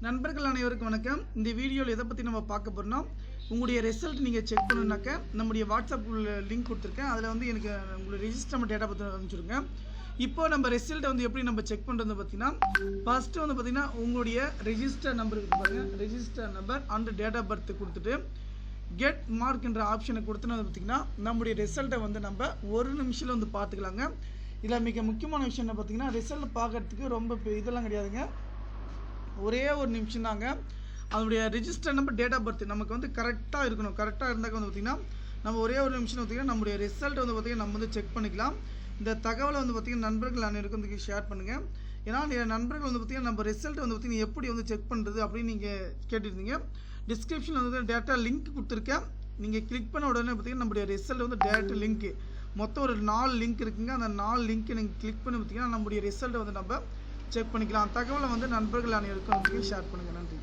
நண்பர்கள் அனைவருக்கும் வணக்கம். இந்த வீடியோவில் எதை பற்றி நம்ம பார்க்க போகிறோம்னா உங்களுடைய ரிசல்ட் நீங்கள் செக் பண்ணணுனாக்க நம்முடைய வாட்ஸ்அப் லிங்க் கொடுத்துருக்கேன். அதில் வந்து எனக்கு உங்களுடைய நம்ம டேட்டா பற்றி அனுப்பிச்சிருங்க இப்போ நம்ம ரிசல்ட்டை வந்து எப்படி நம்ம செக் பண்ணுறது பார்த்தீங்கன்னா ஃபஸ்ட்டு வந்து பார்த்தீங்கன்னா உங்களுடைய ரெஜிஸ்டர் நம்பர் பாருங்கள் register number and date of birth கொடுத்துட்டு கெட் மார்க்ன்ற ஆப்ஷனை கொடுத்துனது வந்து பார்த்தீங்கன்னா நம்முடைய ரிசல்ட்டை வந்து நம்ம ஒரு நிமிஷத்தில் வந்து பார்த்துக்கலாங்க. இதில் மிக முக்கியமான விஷயம் என்ன பார்த்தீங்கன்னா ரிசல்ட் பார்க்கறதுக்கு ரொம்ப பெ- இதெல்லாம் கிடையாதுங்க. ஒரே ஒரு நிமிஷம் தாங்க அதனுடைய register number date of birth நமக்கு வந்து கரெக்டாக இருக்கணும். கரெக்டாக இருந்தாக்க வந்து பார்த்திங்கன்னா நம்ம ஒரே ஒரு நிமிஷம் பார்த்திங்கன்னா நம்முடைய ரிசல்ட் வந்து பார்த்திங்கன்னா நம்ம வந்து செக் பண்ணிக்கலாம். இந்த தகவலை வந்து பார்த்திங்கன்னா நண்பர்கள் அனைவருக்கும் வந்து ஷேர் பண்ணுங்கள் ஏன்னா நண்பர்கள் வந்து பார்த்திங்கன்னா நம்ம ரிசல்ட் வந்து பார்த்திங்கன்னா எப்படி வந்து செக் பண்ணுறது அப்படின்னு நீங்கள் கேட்டிருந்தீங்க. டிஸ்கிரிப்ஷனில் வந்து டேட்டா லிங்க் கொடுத்துருக்கேன். நீங்கள் கிளிக் பண்ண உடனே பார்த்திங்கன்னா நம்முடைய ரிசல்ட் வந்து டேரக்ட் லிங்க் மொத்தம் ஒரு நாலு லிங்க் இருக்குங்க. அந்த நாலு லிங்க்கை நீங்கள் கிளிக் பண்ணி பார்த்திங்கன்னா நம்முடைய ரிசல்ட்டை வந்து நம்ம செக் பண்ணிக்கலாம். தகவலை வந்து நண்பர்கள் அனைவருக்கும் ஷேர் பண்ணுங்கள் நன்றி.